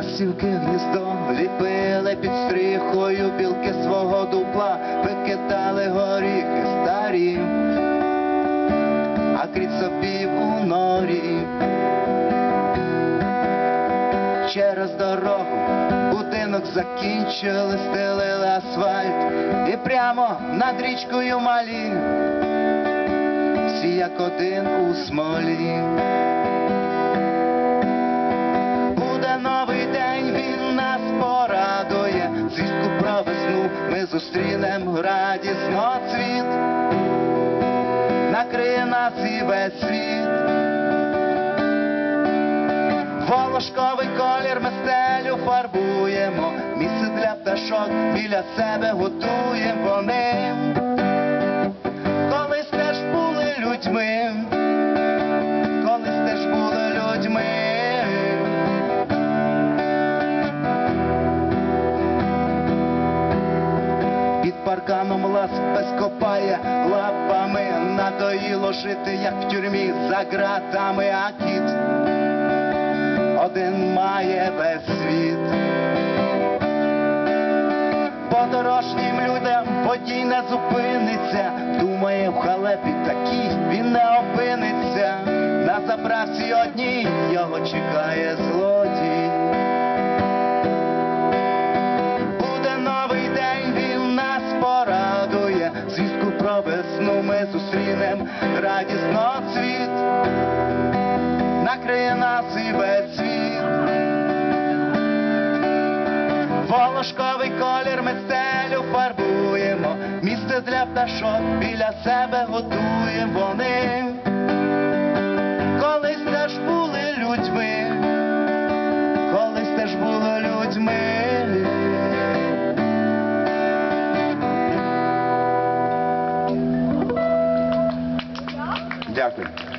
Ластівки гніздо ліпили під стріхою білки свого дупла, викидали горіхи старі, а крізь собі у норі. Через дорогу будинок закінчили, стелили асфальт і прямо над річкою малі, всі як один у смолі. Зустрінем радісно цвіт, накриє нас і весь світ. Волошковий колір ми стелю фарбуємо, місце для пташок біля себе готуємо вони. Парканом лас пес копає лапами, надоїло жити, як в тюрмі за ґратами, а кіт один має весь світ. Подорожнім людям водій не зупиниться, думає в халепі такий він не опиниться. На заправці одній його чекає злодій. Радісно цвіт накриє нас і весь світ. Волошковий колір ми стелю фарбуємо, місце для пташок біля себе готуємо fantastic.